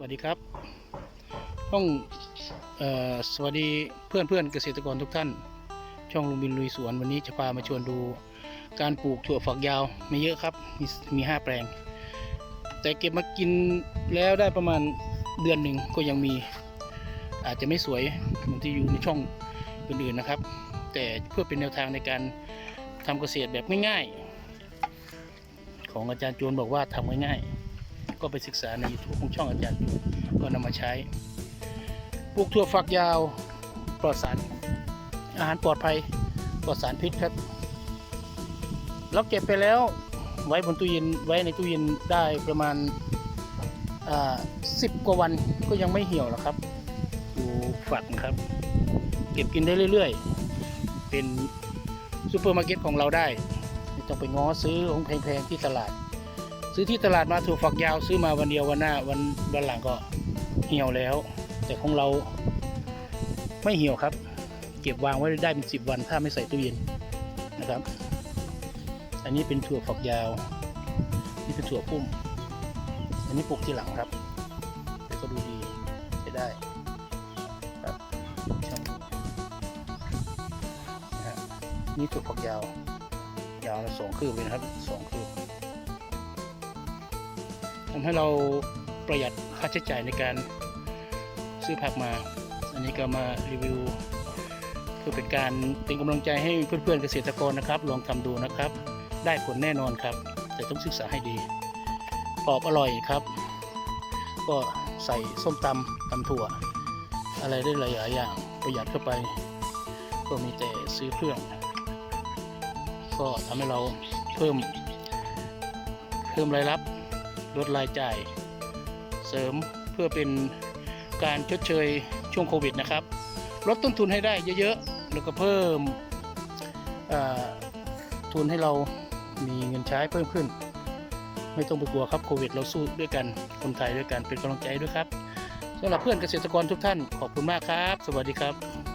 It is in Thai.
สวัสดีครับ ต้องออสวัสดีเพื่อนเพื่อนเกษตรกรทุกท่าน ช่องลุงบินลุยสวนวันนี้จะพามาชวนดูการปลูกถั่วฝักยาวไม่เยอะครับ มีมีห้าแปลง แต่เก็บมากินแล้วได้ประมาณเดือนหนึ่งก็ยังมี อาจจะไม่สวยเหมือนที่อยู่ในช่องอื่นๆนะครับ แต่เพื่อเป็นแนวทางในการทำเกษตรแบบง่ายๆ ของอาจารย์จวนบอกว่าทำง่ายๆ ก็ไปศึกษาใน YouTube ของช่องอาจารย์ก็นำมาใช้ปลูกถั่วฝักยาวปลอดสาร อาหารปลอดภัยปลอดสารพิษครับเราเก็บไปแล้วไว้บนตู้เย็นไว้ในตู้เย็นได้ประมาณสิบกว่าวันก็ยังไม่เหี่ยวหรอกครับดูฝักครับ เก็บกินได้เรื่อยๆ เป็นซูเปอร์มาร์เก็ตของเราได้ ไม่ต้องไปง้อซื้อของแพงๆที่ตลาด ซื้อที่ตลาดมาถั่วฝักยาวซื้อมาวันเดียววันหน้าวันวันหลังก็เหี่ยวแล้ว แต่ของเราไม่เหี่ยวครับ เก็บวางไว้ได้เป็นสิบวันถ้าไม่ใส่ตู้เย็นนะครับ อันนี้เป็นถั่วฝักยาว นี่เป็นถั่วพุ่ม อันนี้ปลูกทีหลังครับแต่ก็ดูดีใช้ได้ครับชอบนะฮะนี่ถั่วฝักยาว ยาวละสองคืบเลยนะครับสองคืบ ทำให้เราประหยัดค่าใช้จ่ายในการซื้อผักมา อันนี้ก็มารีวิวเพื่อเป็นการเป็นกำลังใจให้เพื่อนๆเกษตรกรนะครับ ลองทำดูนะครับ ได้ผลแน่นอนครับ แต่ต้องศึกษาให้ดีกรอบอร่อยครับ ก็ใส่ส้มตำตำถั่ว อะไรได้หลายๆอย่างประหยัดเข้าไป ก็มีแต่ซื้อเครื่อง ก็ทำให้เราเพิ่มเพิ่มรายรับ ลดรายจ่าย เสริมเพื่อเป็นการชดเชยช่วงโควิดนะครับ ลดต้นทุนให้ได้เยอะๆ แล้วก็เพิ่มทุนให้เรามีเงินใช้เพิ่มขึ้น ไม่ต้องไปกลัวครับโควิด เราสู้ด้วยกันคนไทยด้วยกันเป็นกำลังใจด้วยครับสำหรับเพื่อนเกษตรกรทุกท่านขอบคุณมากครับ สวัสดีครับ